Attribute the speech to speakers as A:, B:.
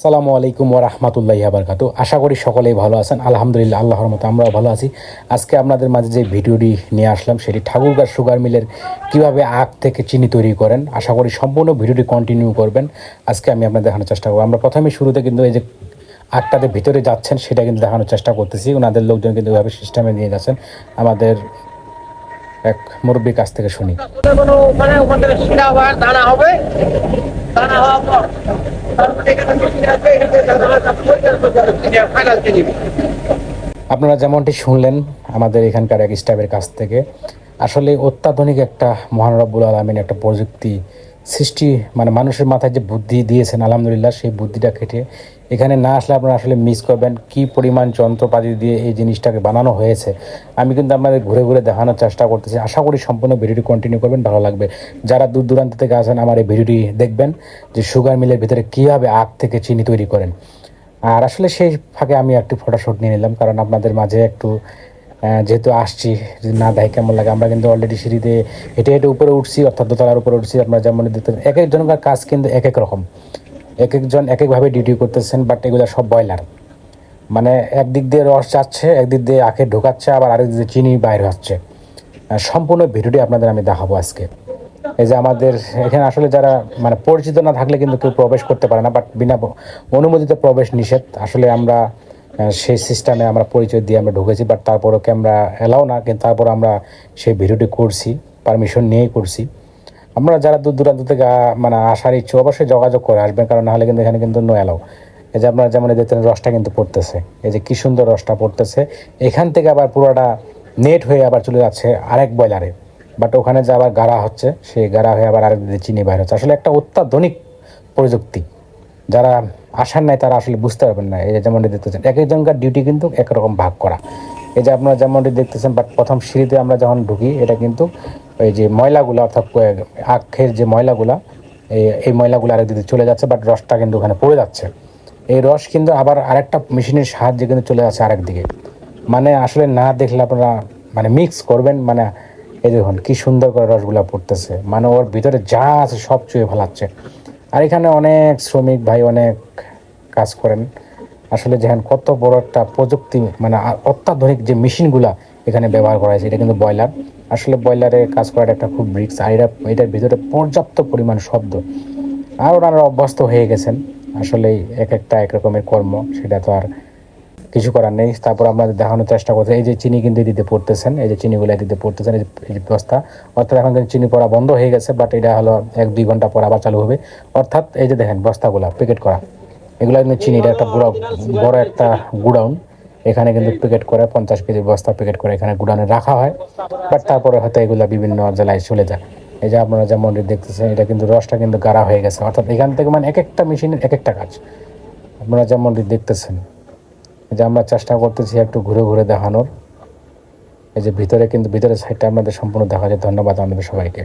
A: আসসালামু আলাইকুম ওয়া রাহমাতুল্লাহি ওয়া বারাকাতু আশা করি সকলেই ভালো আছেন। আলহামদুলিল্লাহ, আল্লাহর মতো আমরাও ভালো আছি। আজকে আপনাদের মাঝে যে ভিডিওটি নিয়ে আসলাম, সেটি ঠাকুরগাঁ সুগার মিলের কীভাবে আখ থেকে চিনি তৈরি করেন, আশা করি সম্পূর্ণ ভিডিওটি কন্টিনিউ করবেন। আজকে আমি আপনাদের দেখানোর চেষ্টা করব। আমরা প্রথমে শুরুতে কিন্তু এই যে আখটাতে ভিতরে যাচ্ছেন, সেটা কিন্তু দেখানোর চেষ্টা করতেছি। ওনাদের লোকজন কিন্তু এভাবে সিস্টেমে নিয়ে যাচ্ছেন। আমাদের এক মুরব্বীর কাছ থেকে শুনি।
B: ওখানে দানা হবে? দানা হওয়ার পর।
A: আপনারা যেমনটি শুনলেন, আমাদের এখানকার এক স্টাফের কাছ থেকে, আসলে অত্যাধুনিক একটা মহানরব্বুল আলমিন একটা প্রযুক্তি সৃষ্টি মানে মানুষের মাথায় যে বুদ্ধি দিয়েছেন, আলহামদুলিল্লাহ সেই বুদ্ধিটা খেটে এখানে না আসলে আপনারা আসলে মিস করবেন কি পরিমাণ যন্ত্রপাতি দিয়ে এই জিনিসটাকে বানানো হয়েছে। আমি কিন্তু আপনাদের ঘুরে ঘুরে দেখানোর চেষ্টা করতেছি। আশা করি সম্পূর্ণ ভিডিওটি কন্টিনিউ করবেন, ভালো লাগবে। যারা দূর দূরান্ত থেকে আসেন, আমার এই ভিডিওটি দেখবেন যে সুগার মিলের ভিতরে কীভাবে আখ থেকে চিনি তৈরি করেন। আর আসলে সেই ফাঁকে আমি একটি ফটোশ্যুট নিয়ে নিলাম, কারণ আপনাদের মাঝে একটু যেহেতু আসছি না দেয় কেমন লাগে, আমরা কিন্তু অলরেডি সিঁড়িতে হেঁটে হেঁটে উপরে উঠছি, অর্থাৎ দোতলার উপরে উঠছি, আপনারা যেমন এক একজনকার কাজ কিন্তু এক এক রকম। এক একজন এক একভাবে ডিউটি করতেছেন বাট এগুলো সব বয়লার মানে একদিক দিয়ে রস যাচ্ছে, একদিক দিয়ে আখে ঢোকাচ্ছে, আবার আরেক দিক চিনি বাইর হচ্ছে। সম্পূর্ণ ভিডিওটি আপনাদের আমি দেখাবো আজকে। এই যে আমাদের এখানে আসলে যারা মানে পরিচিত না থাকলে কিন্তু কেউ প্রবেশ করতে পারে না বাট বিনা অনুমোদিত প্রবেশ নিষেধ। আসলে আমরা সেই সিস্টেমে আমরা পরিচয় দিয়ে আমরা ঢুকেছি বাট তারপরও ক্যামেরা এলাও না, কিন্তু তারপর আমরা সেই ভিডিওটি করছি পারমিশন নিয়েই করছি। আমরা যারা দূর দূরান্ত থেকে মানে আসার ইচ্ছে, অবশ্যই যোগাযোগ করে আসবেন, কারণ নাহলে কিন্তু এখানে কিন্তু নো এলাও এই যে আপনারা যেমন দেখতেন রসটা কিন্তু পড়তেছে। এই যে কি সুন্দর রসটা পড়তেছে। এখান থেকে আবার পুরোটা নেট হয়ে আবার চলে যাচ্ছে আরেক বয়লারে বাট ওখানে যে আবার গাড়া হচ্ছে, সেই গাড়া হয়ে আবার আরেক চিনি বাইরে হচ্ছে। আসলে একটা অত্যাধুনিক প্রযুক্তি। যারা আসার নাই, তারা আসলে বুঝতে পারবেন না। এই যেমনটি দেখতেছেন, এক একজনকার ডিউটি কিন্তু একরকম ভাগ করা। এই যে আপনারা যেমনটি দেখতেছেন বাট প্রথম সিঁড়িতে আমরা যখন ঢুকি, এটা কিন্তু ওই যে ময়লাগুলো, অর্থাৎ আখের যে ময়লাগুলা, এই এই ময়লাগুলো আরেক দিকে চলে যাচ্ছে বাট রসটা কিন্তু ওখানে পড়ে যাচ্ছে। এই রস কিন্তু আবার আরেকটা মেশিনের সাহায্যে কিন্তু চলে যাচ্ছে আরেক দিকে। মানে আসলে না দেখলে আপনারা মানে মিক্স করবেন মানে এই দেখুন, কী সুন্দর করে রসগুলা পড়তেছে। মানে ওর ভিতরে যা আছে সব চুয়ে ফেলাচ্ছে। আর এখানে অনেক শ্রমিক ভাই অনেক কাজ করেন। আসলে যেখানে কত বড় একটা প্রযুক্তি মানে অত্যাধুনিক যে মেশিনগুলা এখানে ব্যবহার করা হয়েছে, এটা কিন্তু ব্রয়লার। আসলে ব্রয়লারে কাজ করাটা একটা খুব রিক্স আর এটা এটার ভিতরে পর্যাপ্ত পরিমাণ শব্দ। আর ওনারা অভ্যস্ত হয়ে গেছেন। আসলেই এক একটা এক রকমের কর্ম, সেটা তো আর কিছু করার নেই। তারপর আমরা দেখানোর চেষ্টা করছি এই যে চিনি কিন্তু দিতে পড়তেছেন, এই যে চিনিগুলো দিতে পড়তেছেন, এই যে বস্তা। অর্থাৎ এখন কিন্তু চিনি পড়া বন্ধ হয়ে গেছে বাট এটা হলো এক দুই ঘণ্টা পর আবার চালু হবে। অর্থাৎ এই যে দেখেন বস্তাগুলা প্যাকেট করা। এগুলো কিন্তু চিনির একটা বড় বড় একটা গুডাউন। এখানে কিন্তু প্যাকেট করে পঞ্চাশ কেজি বস্তা প্যাকেট করে এখানে গুডাউনে রাখা হয়। বাট তারপরে হয়তো এগুলা বিভিন্ন জেলায় চলে যায়। এই যে আপনারা যেমন দেখতেছেন, এটা কিন্তু রসটা কিন্তু গাড়া হয়ে গেছে। অর্থাৎ এখান থেকে মানে এক একটা মেশিনের এক একটা কাজ। আপনারা যেমন দেখতেছেন। যে আমরা চেষ্টা করতেছি একটু ঘুরে ঘুরে দেখানোর। এই যে ভিতরে কিন্তু ভিতরে সাইডটা আমাদের সম্পূর্ণ দেখা যায়। ধন্যবাদ আমাদের সবাইকে।